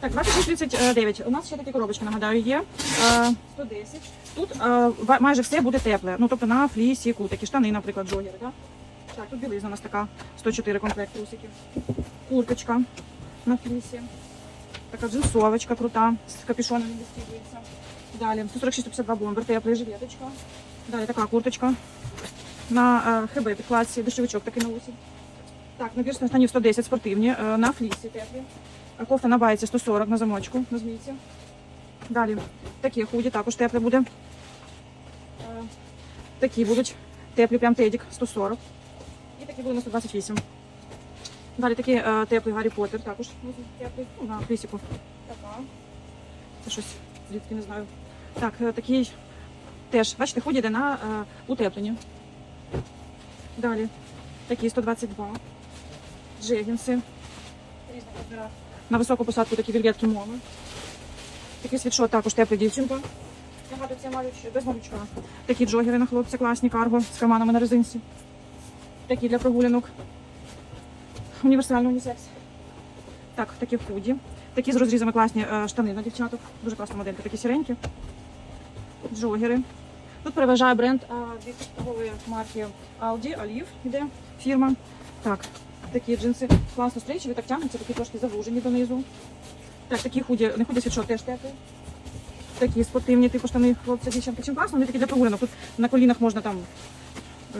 Так, 2639. У нас ще такі коробочки, нагадаю, є. Е, 110. Тут е, майже все буде тепле. Ну, тобто на флісіку, такі штани, наприклад, джогери. Да? Так, тут білизна у нас така 104 комплект трусиків. Курточка на флісі. Така джинсовочка крута, з капюшоном не достігується. Далі 146-152 бомбер, теплий жилеточка. Далі така курточка на е, ХБ підкладці, дощовичок такий на усі. Так, набір штанів 110 спортивні, е, на флісі теплі. Кофта на байці 140 на замочку, на. Далі такі худі також теплі буде. Е, Такі будуть теплі, прям тедік 140. І такі будуть на 128. Далі такий е, теплий Гаррі Поттер, також теплий, ну, на флісіку. Така. Це щось звідки не знаю. Так, е, такий теж, бачите, худі йде на утеплення. Далі такі 122. Джегінси. Різних розмірах. На високу посадку такі вільветки моми. Такий світшот також тепла дівчинка. Багато це малюч, без малючка. Такі джогери на хлопця класні, карго з карманами на резинці. Такі для прогулянок. Універсальний унісекс. Так, такі худі. Такі з розрізами класні е, штани на дівчаток. Дуже класна моделька, такі сіренькі. Джогери. Тут переважає бренд а, від торгової марки Aldi, Olive іде фірма. Так, такі джинси класно стрічеві, так тягнуться, такі трошки завужені донизу. Так, такі худі, не худі світшот теж теплий. Такі спортивні, типу штани хлопця дівчинки. Чим класно, вони такі для прогулянок. Тут на колінах можна там, е,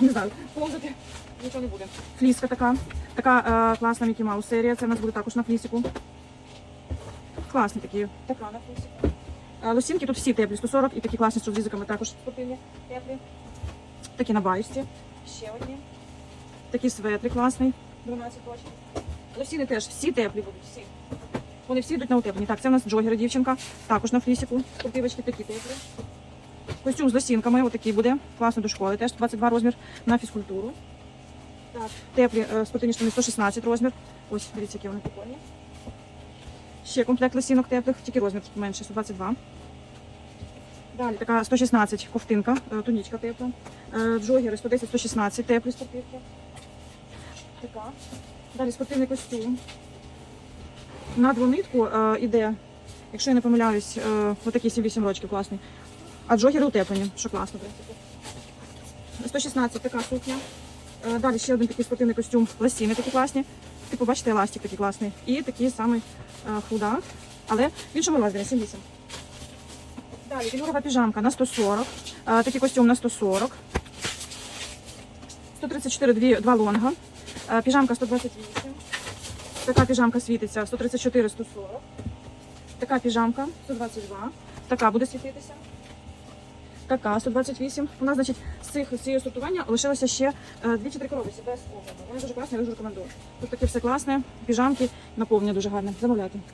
не знаю, повзати. Нічого не буде. Фліска така. Така е, класна Мікі Маус серія. Це в нас буде також на флісіку. Класні такі. Така на флісіку. Е, Лосінки тут всі теплі, 140 і такі класні з розрізиками також спортивні, теплі. Такі на баєчці. Ще одні. Такий светри класний. 12 точно. Лосіни теж всі теплі будуть, всі. Вони всі йдуть на утеплені. Так, це у нас джогери дівчинка, також на флісіку. Спортивочки такі теплі. Костюм з лосінками, отакий буде. Класно до школи. Теж 22 розмір на фізкультуру. Так, теплі спортивні штани 116 розмір. Ось, дивіться, які вони прикольні. Ще комплект лосінок теплих, тільки розмір менше, 122. Далі така 116 ковтинка, е, тунічка тепла. Е, Джогери 110-116 теплі спортивки. Така. Далі спортивний костюм. На двонитку е, іде, якщо я не помиляюсь, е, отакий 7-8 рочків класний. А джогери утеплені, що класно, в принципі. 116 така сукня. Е, Далі ще один такий спортивний костюм, ласіни такі класні. Типу, бачите, еластик такий класний. І такий самий е, худа, але в іншому розмірі 7-8. Далі вільгурова піжамка на 140. Е, Такий костюм на 140. 134 дві, два лонга. Е, Піжамка 128. Така піжамка світиться 134 140. Така піжамка 122. Така буде світитися. Така 128. У нас, значить, з цих з сортування лишилося ще е, дві чи три коробочки без огляду. Вони дуже класні, я дуже рекомендую. Тут таке все класне, піжамки, наповнення дуже гарне. Замовляйте.